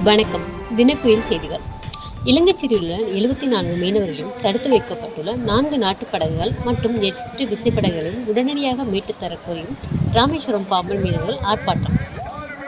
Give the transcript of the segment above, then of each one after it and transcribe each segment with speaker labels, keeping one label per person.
Speaker 1: வணக்கம். தினக்குயில் செய்திகள். இலங்கை சிறையில் எழுபத்தி நான்கு மீனவர்களும் தடுத்து வைக்கப்பட்டுள்ள நான்கு நாட்டுப் படகுகள் மற்றும் எட்டு விசைப்படகுகளையும் உடனடியாக மீட்டுத் தரக்கோரியும் ராமேஸ்வரம் பாம்பல் மீனவர்கள் ஆர்ப்பாட்டம்.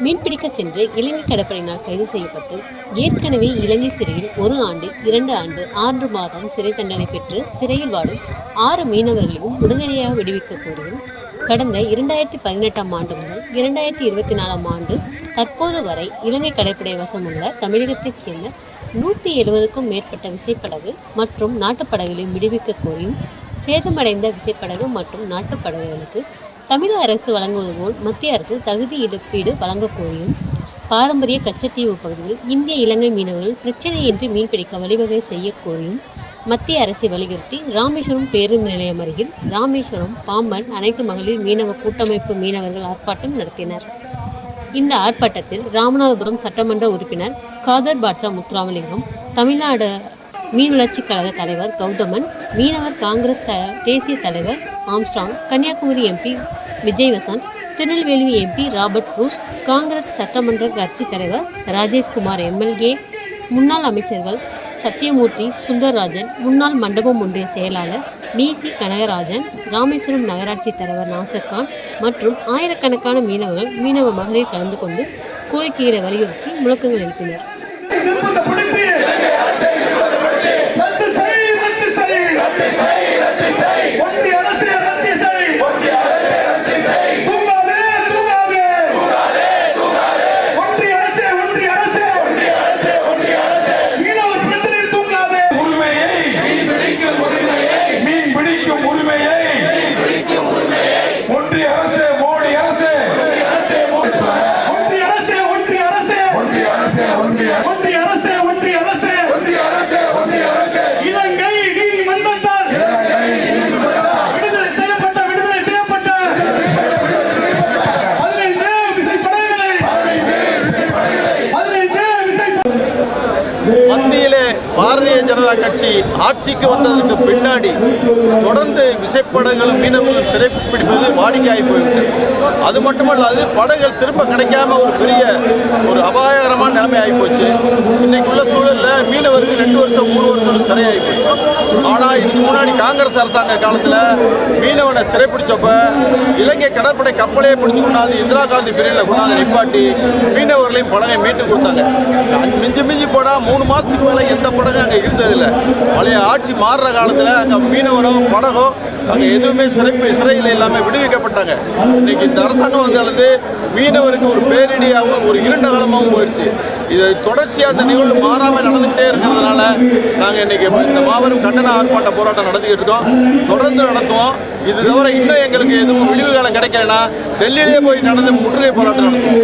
Speaker 1: மீன்பிடிக்க சென்று இலங்கை கடற்படையினால் கைது செய்யப்பட்டு ஏற்கனவே இலங்கை சிறையில் ஒரு ஆண்டு இரண்டு ஆண்டு ஆறு மாதம் சிறை தண்டனை பெற்று சிறையில் வாடும் ஆறு மீனவர்களையும் உடனடியாக விடுவிக்க கோரியும் கடந்த இரண்டாயிரத்தி பதினெட்டாம் ஆண்டு முதல் இரண்டாயிரத்தி இருபத்தி நாலாம் ஆண்டு தற்போது வரை இலங்கை கடற்படை வசமுள்ள தமிழகத்தைச் சேர்ந்த நூற்றி எழுபதுக்கும் மேற்பட்ட விசைப்படகு மற்றும் நாட்டுப்படகுகளையும் விடுவிக்க கோரியும் சேதமடைந்த விசைப்படகு மற்றும் நாட்டுப்படகுகளுக்கு தமிழக அரசு வழங்குவது போல் மத்திய அரசு தகுதி இழப்பீடு வழங்கக்கோரியும் பாரம்பரிய கச்சத்தீவு பகுதியில் இந்திய இலங்கை மீனவர்கள் பிரச்சனையின்றி மீன்பிடிக்க வழிவகை செய்யக் கோரியும் மத்திய அரசை வலியுறுத்தி ராமேஸ்வரம் பேருந்து நிலையம் அருகில் ராமேஸ்வரம் பாம்பன் அனைத்து மகளிர் மீனவ கூட்டமைப்பு மீனவர்கள் ஆர்ப்பாட்டம் நடத்தினர். இந்த ஆர்ப்பாட்டத்தில் ராமநாதபுரம் சட்டமன்ற உறுப்பினர் காதர் பாட்சா முத்துராமலிங்கம் தமிழ்நாடு மீன் வளர்ச்சிக் கழக தலைவர் கௌதமன் மீனவர் காங்கிரஸ் த தேசிய தலைவர் Armstrong Kanniyakumari MP Vijay Vasanth Tirunelveli MP Robert Bruce Congress சட்டமன்ற கட்சித் தலைவர் ராஜேஷ்குமார் எம்எல்ஏ முன்னாள் அமைச்சர்கள் சத்யமூர்த்தி சுந்தரராஜன் முன்னாள் மண்டபம் ஒன்றிய செயலாளர் டிசி கனகராஜன் ராமேஸ்வரம் நகராட்சி தலைவர் நாசர்கான் மற்றும் ஆயிரக்கணக்கான மீனவர்கள் மீனவ மகளிர் கலந்து கொண்டு கோரிக்கைகளை வலியுறுத்தி முழக்கங்கள் எழுப்பினர்.
Speaker 2: மத்தியிலே பாரதிய ஜனதா கட்சி ஆட்சிக்கு வந்ததற்கு பின்னாடி தொடர்ந்து விசைப்படங்களும் மீனவர்களும் சிறைப்பிடிப்பது வாடிக்கையாகி போய்விட்டது. அது மட்டுமல்லாது படங்கள் திரும்ப கிடைக்காம ஒரு பெரிய ஒரு அபாயகரமான நிலைமை ஆகி போச்சு. இன்னைக்கு உள்ள சூழலில் மீனவருக்கு ரெண்டு வருஷம் மூணு வருஷம் சிறையாகி போச்சு. ஆனால் இதுக்கு முன்னாடி காங்கிரஸ் அரசாங்க காலத்தில் மீனவனை சிறைப்பிடிச்சப்ப இலங்கை கடற்படை கப்பலையே பிடிச்சு கொண்டாந்து இந்திரா காந்தி பிரிவில் கொண்டாந்து நிப்பாட்டி மீனவர்களையும் படகை மீட்டு கொடுத்தாங்க. மிஞ்சி மிஞ்சி போனால் மூணு மாதத்துக்கு மேலே எந்த படகும் அங்கே இருந்ததில்லை. பழைய ஆட்சி மாறுற காலத்தில் அங்கே மீனவரோ படகோ அங்கே எதுவுமே சிறைப்பு சிறையில் இல்லாமல் விடுவிக்கப்பட்டாங்க. இன்னைக்கு இந்த அரசாங்கம் வந்தாலும் மீனவருக்கு ஒரு பேரிடியாகவும் ஒரு இருண்ட காலமாகவும் போயிடுச்சு இது தொடர்ச்சியாக அந்த நிகழ்வு மாறாமல் நடந்துகிட்டே இருக்கிறதுனால நாங்கள் இன்னைக்கு இந்த மாபெரும் கண்டன ஆர்ப்பாட்ட போராட்டம் நடத்திக்கிட்டு இருக்கோம். தொடர்ந்து நடத்துவோம். இது தவிர இன்னும் எங்களுக்கு எதுவும் விடிவு காலம் கிடைக்கலன்னா டெல்லியிலே போய் நடந்து முற்றுகை போராட்டம் நடத்துவோம்.